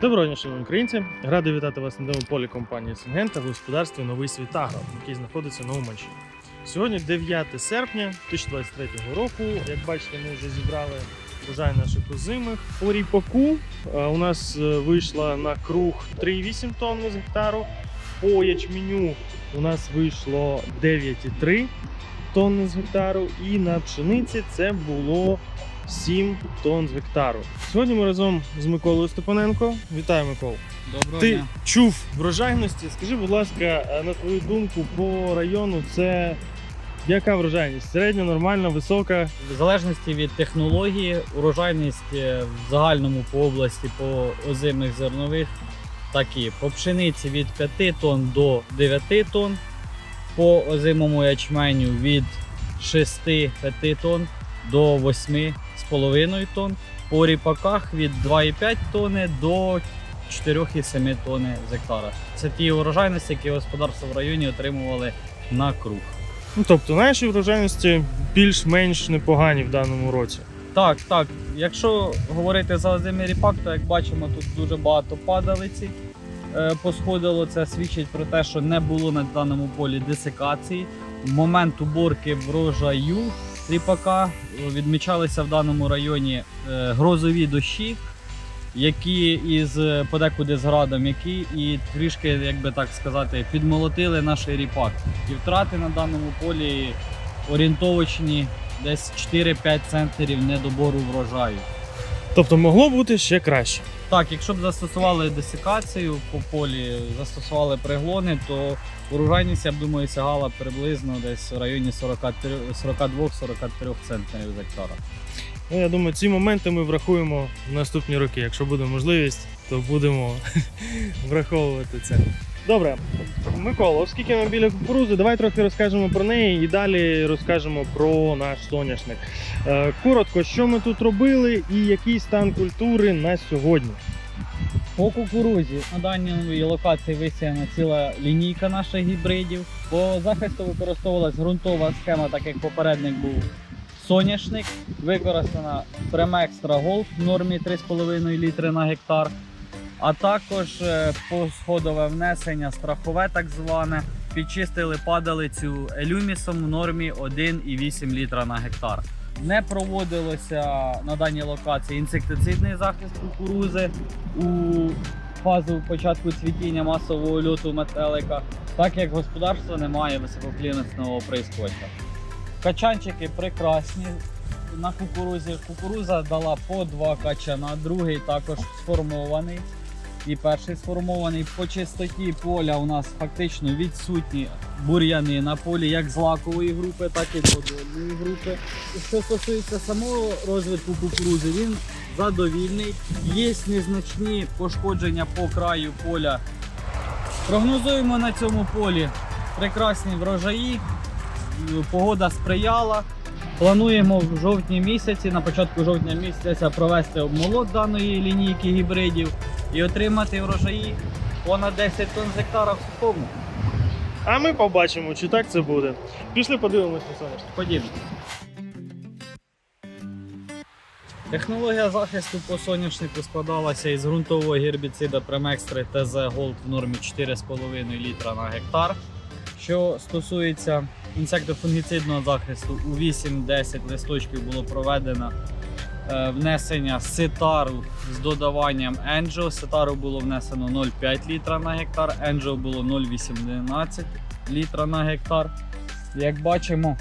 Доброго дня, шановні українці! Радий вітати вас на новому полі компанії Сингента в господарстві Новий Світ Агро, який знаходиться на Уманщині. Сьогодні 9 серпня 2023 року. Як бачите, ми вже зібрали врожай наших озимих. По ріпаку е, у нас е, вийшла на круг 3,8 тонни з гектару. По ячменю у нас вийшло 9,3 тонни з гектару. І на пшениці це було 7 тонн з гектару. Сьогодні ми разом з Миколою Степаненко. Вітаю, Микол. Доброго Ти дня. чув врожайності. Скажи, будь ласка, на твою думку, по району це яка врожайність? Середня, нормальна, висока. В залежності від технології, урожайність е, в загальному по області по озимих зернових такі. По пшениці від 5 тонн до 9 тонн, по озимому ячменю від 6-5 тонн до 8,5 тонн, по ріпаках від 2,5 тонни до 4,7 тонни з гектара. Це ті урожайності, які господарства в районі отримували на круг. Ну тобто, наші врожайності більш-менш непогані в даному році. Так, так. Якщо говорити за озимий ріпак, то як бачимо, тут дуже багато падалиці е, посходило. Це свідчить про те, що не було на даному полі десикації. В момент уборки врожаю ріпака відмічалися в даному районі е, грозові дощі, які із е, подекуди з градом, які і трішки, як би так сказати, підмолотили наш ріпак. І втрати на даному полі орієнтовочні десь 4-5 центнерів недобору врожаю. Тобто могло бути ще краще. Так, якщо б застосували десикацію по полі, застосували приглони, то урожайність, я б думаю, сягала приблизно десь в районі 42-43 центнерів з гектара. Ну, я думаю, ці моменти ми врахуємо в наступні роки. Якщо буде можливість, то будемо враховувати це. Добре, Микола, оскільки ми біля кукурузи, давай трохи розкажемо про неї і далі розкажемо про наш соняшник. Е, Коротко, що ми тут робили і який стан культури на сьогодні. По кукурузі на даній локації висіяна ціла лінійка наших гібридів. По захисту використовувалась ґрунтова схема, так як попередник був соняшник. Використана Premextra Gold в нормі 3,5 літри на гектар. А також е, посходове внесення страхове, так зване. Підчистили падалицю елюмісом в нормі 1,8 літра на гектар. Не проводилося на даній локації інсектицидний захист кукурузи у фазу початку цвітіння масового льоту метелика, так як господарство не має висококліматного прискоча. Качанчики прекрасні на кукурузі. Кукуруза дала по два качана, другий також сформований. І перший сформований по чистоті поля у нас фактично відсутні бур'яни на полі як з лакової групи, так і подольної групи. Що стосується самого розвитку кукурузи, він задовільний. Є незначні пошкодження по краю поля. Прогнозуємо на цьому полі прекрасні врожаї. Погода сприяла. Плануємо в жовтні місяці, на початку жовтня місяця провести обмолот даної лінійки гібридів і отримати врожаї понад 10 тонн з гектара в сухому. А ми побачимо, чи так це буде. Пішли подивимося на соняшник. Подібно. Технологія захисту по соняшнику складалася із ґрунтового гербіцида Premextra TZ Gold в нормі 4,5 літра на гектар. Що стосується інсектофунгіцидного захисту, у 8-10 листочків було проведено внесення ситару з додаванням Енджо. Ситару було внесено 0,5 літра на гектар, Енджо було 0,18 літра на гектар. Як бачимо,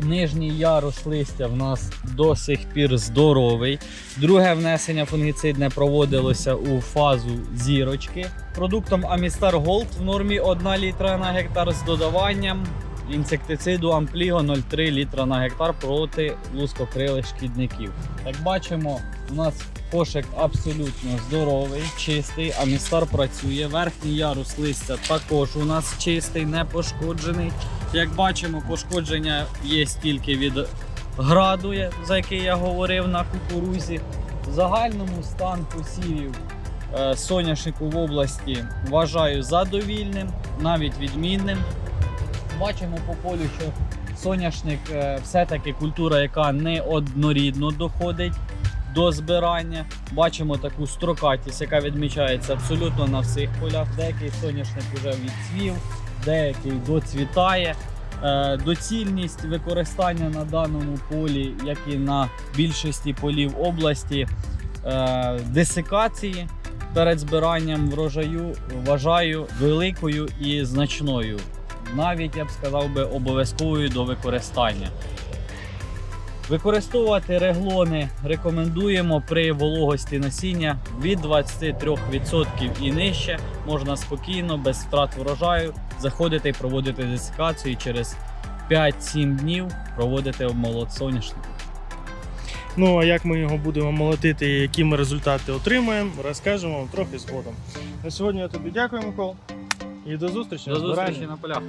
нижній ярус листя в нас до сих пір здоровий. Друге внесення фунгіцидне проводилося у фазу зірочки. Продуктом Amistar Gold в нормі 1 літра на гектар з додаванням інсектициду Ampligo 0,3 літра на гектар проти лускокрилих шкідників. Як бачимо, у нас кошик абсолютно здоровий, чистий, Амістар працює. Верхній ярус листя також у нас чистий, не пошкоджений. Як бачимо, пошкодження є тільки від граду, за який я говорив на кукурузі. В загальному стан посівів е, соняшнику в області вважаю задовільним, навіть відмінним. Бачимо по полю, що соняшник е, все-таки культура, яка не однорідно доходить до збирання. Бачимо таку строкатість, яка відмічається абсолютно на всіх полях. Деякий соняшник вже відцвів, деякий доцвітає. Е, Доцільність використання на даному полі, як і на більшості полів області, е, десикації перед збиранням врожаю вважаю великою і значною. Навіть я б сказав би обов'язковою до використання. Використовувати реглони рекомендуємо при вологості насіння від 23% і нижче. Можна спокійно, без втрат врожаю, заходити і проводити десикацію і через 5-7 днів проводити обмолот соняшника. Ну а як ми його будемо молотити і які ми результати отримаємо, розкажемо вам трохи згодом. На сьогодні я тобі дякую, Микола. І до зустрічі. До зустрічі на полях.